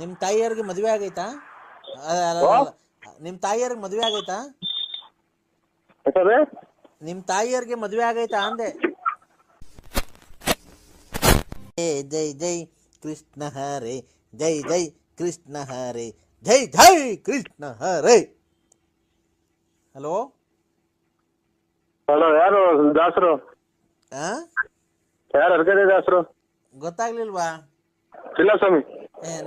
ನಿಮ್ ತಾಯಿಯವ್ರಿಗೆ ಮದ್ವೆ ಆಗೈತಾ. ನಿಮ್ ತಾಯಿಯವ್ರಿಗೆ ಮದ್ವೆ ಆಗೈತಾ? ನಿಮ್ ತಾಯಿಯವ್ರಿಗೆ ಮದ್ವೆ ಆಗೈತಾ ಅಂದೆ. ಜೈ ಜೈ ಕೃಷ್ಣ ಹರೇ ಜೈ ಜೈ ಕೃಷ್ಣ ಹರೇ ಜೈ ಜೈ ಕೃಷ್ಣ ಹರೇ. ಹಲೋ? ಹಲೋ ಯಾರು ದಾಸರು? ಯಾರು ದಾಸರು? ಗೊತ್ತಾಗ್ಲಿಲ್ವಾ? ಚಿನ್ನಸ್ವಾಮಿ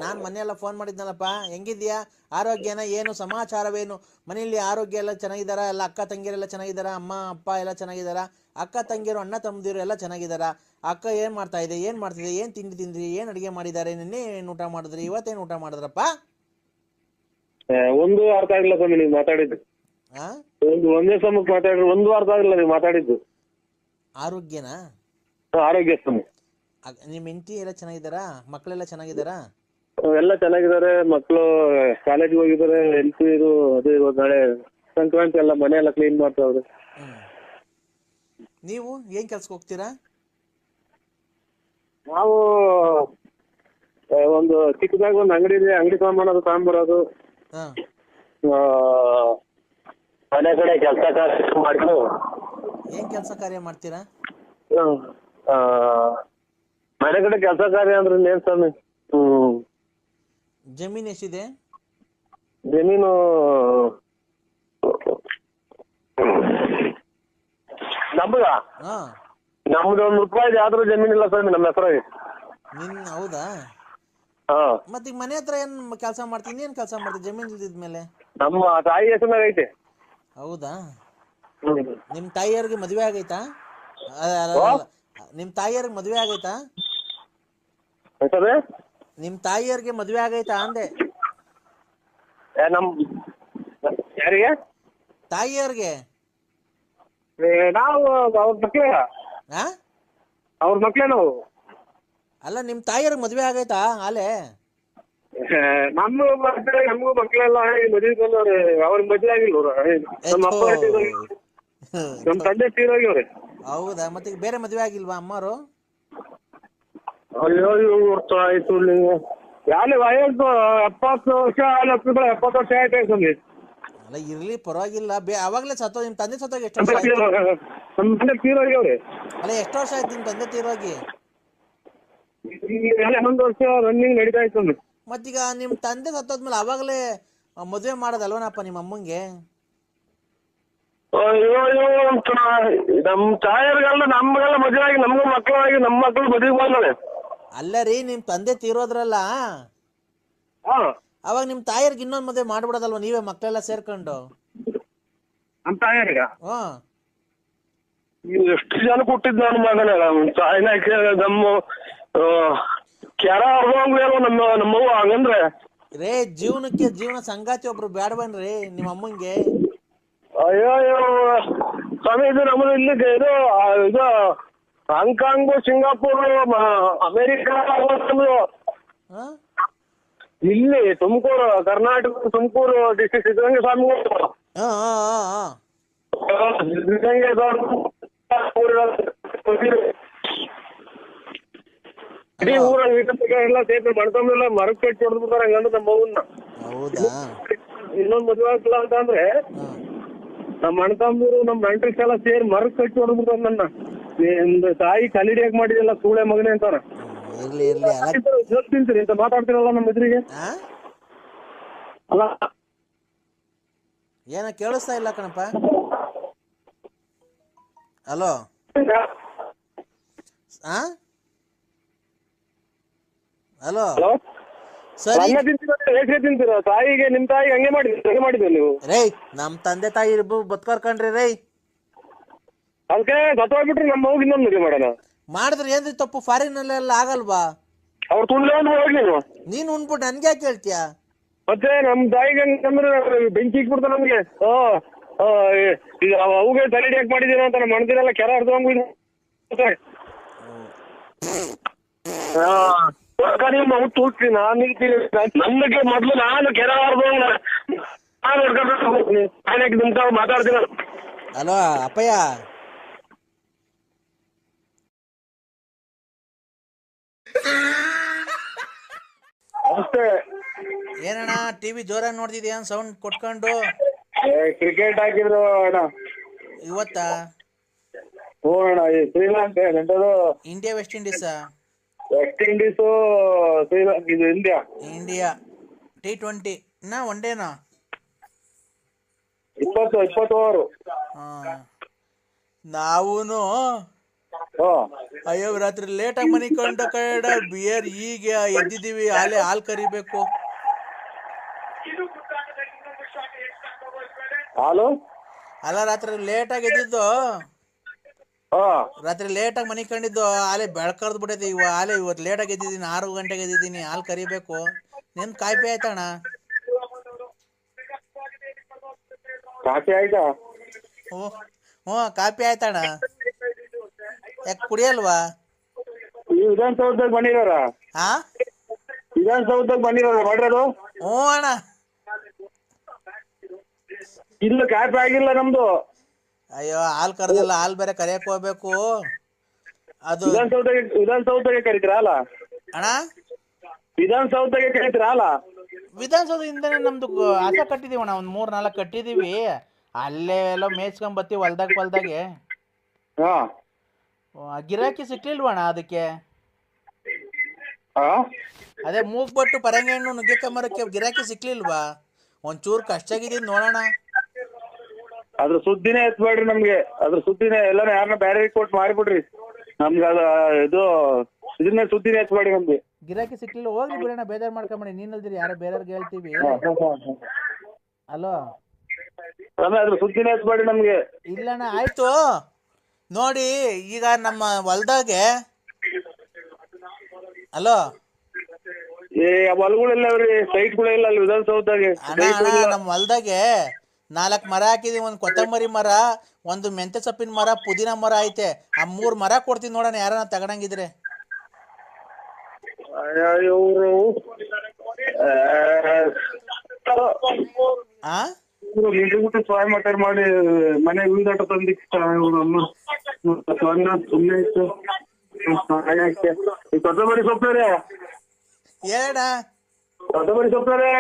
ನಾನು ಮನೆಯೆಲ್ಲ ಫೋನ್ ಮಾಡಿದ್ನಲ್ಲಪ್ಪ. ಹೆಂಗಿದ್ಯಾ ಆರೋಗ್ಯನ ಏನು ಸಮಾಚಾರವೇನು? ಮನೆಯಲ್ಲಿ ಆರೋಗ್ಯ ಎಲ್ಲ ಚೆನ್ನಾಗಿದ್ದಾರಾ? ಎಲ್ಲ ಅಕ್ಕ ತಂಗಿಯರೆಲ್ಲ ಚೆನ್ನಾಗಿದ್ದಾರಾ? ಅಮ್ಮ ಅಪ್ಪ ಎಲ್ಲ ಚೆನ್ನಾಗಿದ್ದಾರಾ? ಅಕ್ಕ ತಂಗಿಯರು ಅಣ್ಣ ತಮ್ಮದಿರು ಎಲ್ಲ ಚೆನ್ನಾಗಿದ್ದಾರಾ? ಅಕ್ಕ ಏನು ಮಾಡ್ತಾ ಇದೆ? ಏನು ಮಾಡ್ತಿದೆ? ಏನು ತಿಂಡಿ ತಿಂದ್ರಿ? ಏನು ಅಡುಗೆ ಮಾಡಿದ್ದಾರೆ? ನಿನ್ನೆ ಏನು ಊಟ ಮಾಡಿದ್ರಿ? ಇವತ್ತೇನು ಊಟ ಮಾಡಿದ್ರಪ್ಪ? ಒಂದು ಅರ್ಥ ಆಗಿಲ್ಲ ಸ್ವಾಮಿ ನೀವು ಮಾತಾಡಿದ್ದು. ಒಂದು ಒಂದೇ ಸಮಕ್ಕೆ ಮಾತಾಡಿದ್ರು ಒಂದು ಅರ್ಥ ಆಗಿಲ್ಲ ನೀವು ಮಾತಾಡಿದ್ದು. ಆರೋಗ್ಯನಾ? ಆರೋಗ್ಯ ನಿಮ್ಮ ಹೆಂಡತಿ ಎಲ್ಲ ಚೆನ್ನಾಗಿದ್ದಾರಾ? ಮಕ್ಕಳೆಲ್ಲ ಚೆನ್ನಾಗಿದ್ದಾರಾ? ಎಲ್ಲ ಚೆನ್ನಾಗಿದ್ದಾರೆ ಮಕ್ಕಳು ಕಾಲೇಜ್ ಹೋಗಿದ್ದಾರೆ ಹೆಲ್ತ್ ಇದು ಅದು ಇವಾಗ ನಾಳೆ ಸಂಕ್ರಾಂತಿ ಎಲ್ಲ ಮನೆ ಎಲ್ಲ ಕ್ಲೀನ್ ಮಾಡ್ತಾವ್ರೆ. ನೀವು ಏನ್ ಕೆಲ್ಸಕ್ಕೆ ಹೋಗ್ತೀರಾ? ನಾವು ಆ, ಒಂದು ಚಿಕ್ಕದಾಗ ಒಂದು ಅಂಗಡಿ ಇದೆ ಅಂಗಡಿ ಸಾಮಾನು ಹಾಂ. ಆ, ಮನೆ ಕಡೆ ಕೆಲಸ ಕಾರ್ಯ ಮಾಡ್ಕೊಂಡು ಏನು ಕೆಲಸ ಕಾರ್ಯ ಮಾಡ್ತೀರಾ? ಆ, ಮನೆ ಕಡೆ ಕೆಲಸ ಕಾರ್ಯ ಅಂದ್ರೆ ಏನ್ ಸ್ವಾಮಿ? ಜಮೀನು ಎಷ್ಟಿದೆ? ಜಮೀನು ನಮ್ದ ಹಾಂ. ನಮ್ದು ಒಂದ್ ರೂಪಾಯಿ ಆದ್ರೂ ಜಮೀನ್ ಇಲ್ಲ ಸ್ವಾಮಿ ನಮ್ಮ ಹೆಸರಾಗಿ ನಿನ್ ಹೌದಾ? ಹಾ. ಮತ್ತೆ ಈಗ ಮನೆ ಹತ್ರ ಏನ್ ಕೆಲಸ ಮಾಡ್ತೀನಿ ಏನ್ ಕೆಲಸ ಮಾಡ್ತೀನಿ ಜಮೀನ್ ಇಲ್ದಿದ್ಮೇಲೆ? ನಮ್ಮ ತಾಯಿ ಹೆಸರಿನಾಗ ಐತೆ. ಹೌದಾ? ಹ್ಮ್. ನಿಮ್ ತಾಯಿಯವ್ರಿಗೆ ಮದ್ವೆ ಆಗೈತಾ. ನಿಮ್ ತಾಯಿಯವ್ರಿಗೆ ಮದ್ವೆ ಆಗೈತಾ? ಹೆಸರು ನಿಮ್ ತಾಯಿಯವ್ರಿಗೆ ಮದ್ವೆ ಆಗೈತಾ ಅಂದೆ? ಏ, ನಮ್ ಯಾರಿಗೆ? ತಾಯಿಯವ್ರಿಗೆ? ಏ, ನಾವು ಅವ್ರ ಮಕ್ಳೇ. ಆ? ಅವ್ರ ಮಕ್ಳೇ ನಾವು. ಅಲ್ಲ ನಿಮ್ ತಾಯಿಯವ್ರಿಗೆ ಮದ್ವೆ ಆಗೈತಾ ಆಲೆ? ಏ, ನಮ್ಮ ಮಕ್ಳು ನಮಗೂ ಮಕ್ಳೆಲ್ಲ ಮದುವೆ ಬಂದವ್ರೆ ಅವ್ರ ಮದುವೆ ಆಗಿಲ್ಲ ಅವ್ರು. ನಮ್ಮ ಅಪ್ಪ ತೀರೋಗಿ ನಮ್ಮ ತಂದೆ ತೀರೋಗ್ಯವ್ರೆ ಹೌದಾ? ಮತ್ತೆ ಈಗ ಬೇರೆ ಮದ್ವೆ ಆಗಿಲ್ವಾ ಅಮ್ಮರು ಅಯ್ಯೋ ಇವ್ರು ಆಯ್ತು ನೀವು ಯಾಲೆ ವಯಸ್ಸು ಎಪ್ಪತ್ತು ವರ್ಷ ಹತ್ತಿರ ಎಪ್ಪತ್ತು ವರ್ಷ ಆಯ್ತು ಸ್ವಾಮಿ ಅಲ್ಲ ಇರ್ಲಿ ಪರವಾಗಿಲ್ಲ. ಬೇ ಅವಾಗ್ಲೇ ಸತ್ತೋ ನಿಮ್ ತಂದೆ ಸತ್ತೋಗಿ ಎಷ್ಟು ವರ್ಷ ಆಯ್ತು? ನಮ್ಮ ತೀರೋಗಿ ತೀರೋಗ್ಯವ್ರೆ ಅಲ್ಲ ಎಷ್ಟು ವರ್ಷ ಆಯ್ತು ನಿಮ್ ತಂದೆ ತೀರೋಗಿ? ಹನ್ನೊಂದು ವರ್ಷ ರನ್ನಿಂಗ್ ನಡೀತಾ ಇತ್ತು ಸ್ವಾಮಿ ಮತ್ತೀಗ ನಿಮ್ ತಂದೆ ಸತ್ತೋದ್ಮೇಲೆ ಅವಾಗಲೇ ಮದುವೆ ಮಾಡೋದಲ್ವನಪ್ಪ ನಿಮ್ಮ ಅಮ್ಮಂಗೆ? ಅಯ್ಯೋ ಅಯ್ಯೋ ನಮ್ಮ ತಾಯರ್ಗೆಲ್ಲ ನಮ್ಗೆಲ್ಲ ಮದುವೆ ಆಗಿ ನಮಗೂ ಮಕ್ಕಳಾಗಿ ನಮ್ಮ ಮಕ್ಕಳು ಮದುವೆ ಬಂದವೆ ಅಲ್ಲ ರೀ ನಿಮ್ ತಂದೆ ತೀರೋದ್ರಲ್ಲ? ಹಾ. ಅವಾಗ ನಿಮ್ ತಾಯಿಯರ್ಗೆ ಇನ್ನೊಂದ್ ಮದ್ವೆ ಮಾಡ್ಬಿಡೋದಲ್ವ ನೀವೇ ಮಕ್ಕಳೆಲ್ಲ ಸೇರ್ಕೊಂಡು? ನಮ್ಮ ತಾಯರ್ಗ? ಹ್ಮ್ ಎಷ್ಟು ಜನ ಕೊಟ್ಟಿದ್ ನಾನು ಮಗನ? ತಾಯಿನ ಕೇ- ನಮ್ಮ ಆ, ಕೆರ ನಮ್ಮ ನಮ್ಮವ್ವ? ಹಂಗಂದ್ರೆ? ರೇ ಜೀವನಕ್ಕೆ ಜೀವನ ಸಂಗಾತಿ ಒಬ್ರು ಬೇಡವನ್ರಿ ನಿಮ್ಮ ಅಮ್ಮಂಗೆ? ಅಯ್ಯೋ ಅಯ್ಯೋ ಸ್ವಾಮಿ ಇದು ನಮ್ಮದು ಇಲ್ಲಿ ಇದು ಆ, ಇದು ಹಾಂಗ್ಕಾಂಗು ಸಿಂಗಾಪುರ್ ಅಮೇರಿಕಾ ಇಲ್ಲಿ ತುಮಕೂರು ಕರ್ನಾಟಕ ತುಮಕೂರು ಡಿಸ್ಟ್ರಿಕ್ಟ್ ಸಿದ್ಧಗಂಗೆ ಸ್ವಾಮಿ ಹಾ ಹಾ ಹಾ ಹಾ. ಸಿದ್ಧಗಂಗೆ ಇಡೀ ಊರಲ್ಲಿ ಎಲ್ಲ ಸೇರ್ಪಡೆ ಮಾಡ್ಕೊಂಡೆಲ್ಲ ಮರಕ್ಕೆ ಕಟ್ಟಿ ಹೊಡೆದ್ಬಿಡ್ತಾರೆ ಹಂಗಂದ್ರೆ ನಮ್ಮ ಮಗುನ ಹೌದಾ? ಇನ್ನೊಂದ್ ಮದುವೆ ಆಗ್ತಿಲ್ಲ ಅಂತಂದ್ರೆ ನಮ್ಮ ಅಣ್ಣ ತಮ್ಮರು ನಮ್ಮ ನೆಂಟ್ರಿಸ್ ಎಲ್ಲ ಸೇರಿ ಮರಕ್ಕೆ ಕಟ್ಟಿ ಹೊಡೆದ್ಬಿಡ್ತಾರೆ ನನ್ನ. ತಾಯಿ ಕಲಿಡಿಯಾಗ ಮಾಡಿದೆಲ್ಲ ಸೂಳೆ ಮಗನೇ ಅಂತಾರ. ಹ್ಮ್, ಇರ್ಲಿ ಇರ್ಲಿ ಅಲ್ಲ. ಜೋಕ್ ತಿಂತೀರಿ ಅಂತ ಮಾತಾಡ್ತಿರಲ್ಲ ನಮ್ಮ ಎದುರಿಗೆ? ಆ? ಅಲ್ಲ. ಏನೋ ಕೇಳಿಸ್ತಾ ಇಲ್ಲ ಕಣಪ್ಪ. ಹಲೋ. ಆ? ಹಲೋ. ಹಲೋ. ಸರಿ. ಅನ್ನ ತಿಂತೀರ ಹೇಗೆ ತಿಂತೀರ? ತಾಯಿಗೆ ನಿಮ್ ತಾಯಿಗೆ ಹಂಗೆ ಮಾಡಿದ್ರಿ ಹಂಗೆ ಮಾಡಿದ್ರಿ ನೀವು? ರೇ ನಮ್ ತಂದೆ ತಾಯಿ ಇಬ್ರು ಬದುಕರ್ಕಂಡ್ರಿ ರೈ ಅದಕ್ಕೆ ಸತ್ತೋಗ್ಬಿಟ್ರೆ ನಮ್ಮ ಹೋಗಿ ಇನ್ನೊಂದು ಮದುವೆ ಮಾಡೋಣ. ಮಾಡಿದ್ರೆ ಏನ್ರಿ ತಪ್ಪು? ಫಾರಿನ್ ಅಲ್ಲೆಲ್ಲ ಆಗಲ್ವಾ? ಅವ್ರು ತುಳ್ಳೆ ಒಂದು ಹೋಗಿ ನೀವು ನೀನ್ ಉಣ್ಬಿಟ್ಟು ನನ್ಗೆ ಯಾಕೆ ಹೇಳ್ತೀಯ? ಮತ್ತೆ ನಮ್ ತಾಯಿಗೆ ಅಂದ್ರೆ ಬೆಂಕಿ ಇಕ್ಬಿಡ್ತ ನಮ್ಗೆ. ಆ, ಆ, ಈಗ ಅವುಗೆ ತಲೆ ಯಾಕೆ ಮಾಡಿದೀರ ಅಂತ ನಮ್ಮ ಅಣ್ಣದಿರೆಲ್ಲ ಕೆರ ಅರ್ಧವಂಗ್ ನಿಮ್ಮ ಮಗು ತೂಗ್ತೀನಿ ನಾನು ನಿಲ್ತೀನಿ ನನ್ನಕ್ಕೆ ಮೊದ್ಲು ನಾನು ಕೆರ ಅರ್ಧವಂಗ್ ನಾನು ಹೊಡ್ಕೊಂಡು ಹೋಗ್ತೀನಿ. ನಾನು ನಿಂತ ಮಾತಾಡ್ತೀನಿ ಹಲೋ ಅಪ್ಪಯ್ಯ. ನಮಸ್ತೆ. ಏನಣ್ಣ ಟಿವಿ ಜೋರಾಗಿ ನೋಡ್ತಿದ್ಯಾ ಸೌಂಡ್ ಕೊಟ್ಕೊಂಡು. ಕ್ರಿಕೆಟ್ ಹಾಕಿದ್ರು ಅಣ್ಣ. ಇವತ್ತಾ? ಹ್ಞೂ ಅಣ್ಣ ಈ Sri Lanka ಎಂಟದು India West Indies? West Indies Sri Lanka ಇದು ಇಂಡಿಯಾ. ಇಂಡಿಯಾ. T twenty. ನಾ ಒನ್ ಡೇನಾ? ಇಪ್ಪತ್ತು ಇಪ್ಪತ್ತು ಓವರು ನಾವೂನು ಅಯ್ಯೋ ರಾತ್ರಿ ಲೇಟಾಗಿ ಮನೆ ಕಂಡ ಕಡೆ ಬಿಯರ್ ಈಗ ಎದ್ದಿದೀವಿ ಆಲೆ ಹಾಲು ಕರಿಬೇಕು. ಹಾಲು? ಅಲ್ಲ ರಾತ್ರಿ ಲೇಟಾಗಿ ಎದ್ದಿದ್ದು? ರಾತ್ರಿ ಲೇಟಾಗಿ ಮನೆ ಕಂಡಿದ್ದು ಹಾಲೆ ಬೆಳ್ಕರ್ದು ಬಿಟ್ಟೈತಿ ಇವ ಆಲೆ ಇವತ್ತು ಲೇಟಾಗಿ ಎದ್ದಿದ್ದೀನಿ ಆರು ಗಂಟೆಗೆ ಎದ್ದಿದ್ದೀನಿ ಹಾಲು ಕರಿಬೇಕು. ನಿನ್ ಕಾಯ್ಪೆ ಆಯ್ತಣ್ಣ ಕಾಫಿ ಆಯ್ತಾ? ಹ್ಞೂ ಹ್ಞೂ ಕಾಫಿ ಆಯ್ತಣ್ಣ ಯಾಕೆ ಕುಡಿಯಲ್ವಾ? ಈ ವಿಧಾನಸೌಧದಾಗ ಬಂದಿದಾರ ಹಾ ವಿಧಾನಸೌಧದಾಗ ಬಂದಿದಾರ ಮಾಡಿರೋದು ಹ್ಞೂ ಅಣ್ಣ. ಇಲ್ಲ ಕಾಫಿ ಆಗಿಲ್ಲ ನಮ್ದು. ಅಯ್ಯೋ ಹಾಲು ಕರೆದಿಲ್ಲ ಹಾಲು ಬೇರೆ ಕರಿಯಕ್ಕೆ ಹೋಗ್ಬೇಕು. ಅದು ವಿಧಾನಸೌಧಗೆ ವಿಧಾನಸೌಧಗೆ ಅಲ್ಲ ಅಣ್ಣ? ವಿಧಾನಸೌಧಗೆ ಕರಿತೀರಾ ವಿಧಾನಸೌಧದಿಂದನೇ ನಮ್ದು ಗ- ಹಸ ಕಟ್ಟಿದೀವಿ ಅಣ್ಣ ಒಂದು ಮೂರು ನಾಲ್ಕು ಕಟ್ಟಿದೀವಿ. ಅಲ್ಲೇ ಎಲ್ಲ ಮೇಯ್ಸ್ಕೊಂಡ್ ಬರ್ತೀವಿ ಹೊಲ್ದಾಗ ಹೊಲ್ದಾಗೆ. ಹಾ. ಗಿರಾಕಿ ಸಿಕ್ಲಿಲ್ವಣ್ಣ ಅದಕ್ಕೆ? ಅದೇ ಅದೇ ಮೂಗ್ಬಟ್ಟು ಪರಂಗಿ ಹಣ್ಣು ನುಗ್ಗೆಕಂಬರಕ್ಕೆ ಗಿರಾಕಿ ಸಿಕ್ಲಿಲ್ವಾ? ಒಂಚೂರು ಕಷ್ಟ ಆಗಿದ್ದೀನಿ ನೋಡೋಣ. ಅದ್ರ ಸುದ್ದಿನೇ ಎತ್ಬೇಡ್ರಿ ನಮ್ಗೆ. ಅದ್ರ ಸುದ್ದಿನೇ ಎಲ್ಲಾನು ಯಾರನ್ನ ಬೇರೆ ಕೊಟ್ಟು ಮಾಡಿಬಿಡ್ರಿ. ನಮ್ಗೆ ಅದು ಇದು ಇದನ್ನೇ ಸುದ್ದಿನೇ ಎತ್ಬೇಡಿ ನಮ್ಗೆ. ಗಿರಾಕಿ ಸಿಕ್ಲಿಲ್ಲ ಹೋಗ್ಲಿ ಬಿಡೋಣ ಬೇಜಾರ್ ಮಾಡ್ಕೊಂಬಿಡಿ ನೀನಲ್ದಿರಿ ಯಾರೋ ಬೇರೆಯವ್ರಿಗೆ ಹೇಳ್ತೀವಿ. ಅಲೋ? ಅದ್ರ ಸುದ್ದಿನೇ ಎತ್ಬೇಡಿ ನಮ್ಗೆ. ಇಲ್ಲಣ್ಣ ಆಯ್ತು. ನೋಡಿ ಈಗ ನಮ್ಮ ಹೊಲ್ದಾಗೆ ಹಲೋ ಏ ಹೊಲಗಳೆಲ್ಲ ಅವ್ರಿ ಸೈಟ್ಗಳೆಲ್ಲ ಅಲ್ಲಿ ವಿಧಾನಸೌಧದಾಗೆ? ಅಣ್ಣ ಅಣ್ಣ ನಮ್ಮ ಹೊಲ್ದಾಗೆ ನಾಲ್ಕು ಮರ ಹಾಕಿದೀವಿ ಒಂದು ಕೊತ್ತಂಬರಿ ಮರ ಒಂದು ಮೆಂತೆ ಸೊಪ್ಪಿನ ಮರ ಪುದೀನ ಮರ ಐತೆ. ಆ ಮೂರು ಮರ ಕೊಡ್ತೀನಿ ನೋಡೋಣ ಯಾರನ್ನ ತಗೊಂಡಂಗಿದ್ರೆ. ಇವರು ಆ? ಬಿಟ್ಟು ಸಹಾಯ ಮಾತಾಡಿ ಮಾಡಿ ಮನೆ ಉಳಿದಾಟ ತಂದಿಕ್ಕ ಇವ್ರು ಅಮ್ಮ. ಸುಮ್ಮನೆ ಇತ್ತು. ಕೊತ್ತಂಬರಿ ಸೊಪ್ಪರೆ ಹೇಳಣ್ಣ. ಕೊತ್ತಂಬರಿ ಸೊಪ್ಪರೆ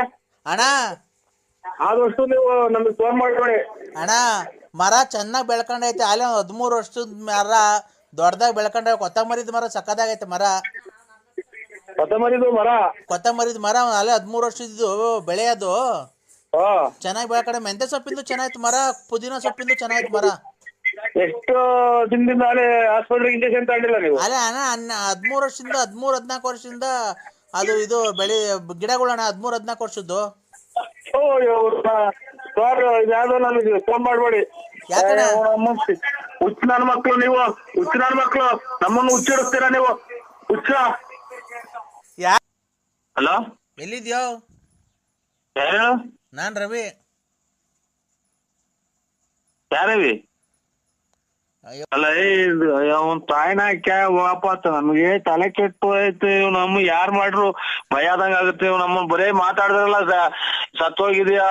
ಅಣ್ಣ. ಆದಷ್ಟು ನೀವು ನಮಗೆ ಫೋನ್ ಮಾಡ್ಬೇಡಿ ಅಣ್ಣ ಮರ ಚೆನ್ನಾಗಿ ಬೆಳ್ಕೊಂಡೈತೆ. ಅಲ್ಲಿ ಒಂದು ಹದಿಮೂರು ವರ್ಷದ ಮರ ದೊಡ್ಡದಾಗಿ ಬೆಳ್ಕೊಂಡ ಕೊತ್ತಂಬರಿದ ಮರ ಸಕ್ಕದಾಗೈತೆ ಮರ. ಕೊತ್ತಂಬರಿದು ಮರ? ಕೊತ್ತಂಬರಿದ ಮರ ಅಲ್ಲೇ ಹದಿಮೂರು ವರ್ಷದ ಬೆಳೆ ಅದು ಬಾ ಕಡೆ ಮೆಂತೆ ಸೊಪ್ಪಿಂದು ಚೆನ್ನಾಯ್ತು ಮರ ಪುದೀನ ಸೊಪ್ಪಿಂದು ಚೆನ್ನಾಯ್ತು ಮರ. ಎಷ್ಟು ದಿನದಿಂದ ಅಲ್ಲೇ ಹಾಸ್ಪಿಟ್ಲಿಗೆ ಇಂಜೆಕ್ಷನ್ ತಗೊಂಡಿಲ್ಲ ನೀವು. ಅಲ್ಲ ಅಣ್ಣ ಅನ್ನ ಹದಿಮೂರು ವರ್ಷದಿಂದ ಹದಿಮೂರು ಹದಿನಾಲ್ಕು ವರ್ಷದಿಂದ ಅದು ಇದು ಬೆಳೆ ಗಿಡಗಳಣ್ಣ ಹದಿಮೂರು ಹದಿನಾಲ್ಕು ವರ್ಷದ್ದು. ಸರ್ ಯಾವ್ದೋ ನಮಗೆ ಫೋನ್ ಮಾಡ್ಬೇಡಿ. ಯಾಕಣ್ಣ? ಹುಚ್ಚ ನನ್ನ ನೀವು. ಹುಚ್ಚ ನನ್ನ ಮಕ್ಳು. ನಮ್ಮನ್ನು ಹುಚ್ಚಿಡಿಸ್ತೀರಾ ನೀವು? ಹುಚ್ಚ. ಯಾ ಹಲೋ? ಎಲ್ಲಿದ್ಯೋ? ಯಾರು? ನಾನು ರವಿ. ಯಾರವಿ ಅಲ್ಲ ಅವನ್ ತಾಯಿನ ವಾಪಸ್? ನಮ್ಗೆ ತಲೆ ಕೆಟ್ಟು ಐತೆ ಇವ್ ನಮ್ ಯಾರ್ ಮಾಡ್ರು? ಭಯ ಆದಂಗ ಆಗುತ್ತೆ. ಇವ್ ನಮ್ಮ ಬರೇ ಮಾತಾಡಿದ್ರಲ್ಲ ಸತ್ತೋಗಿದ್ಯಾ?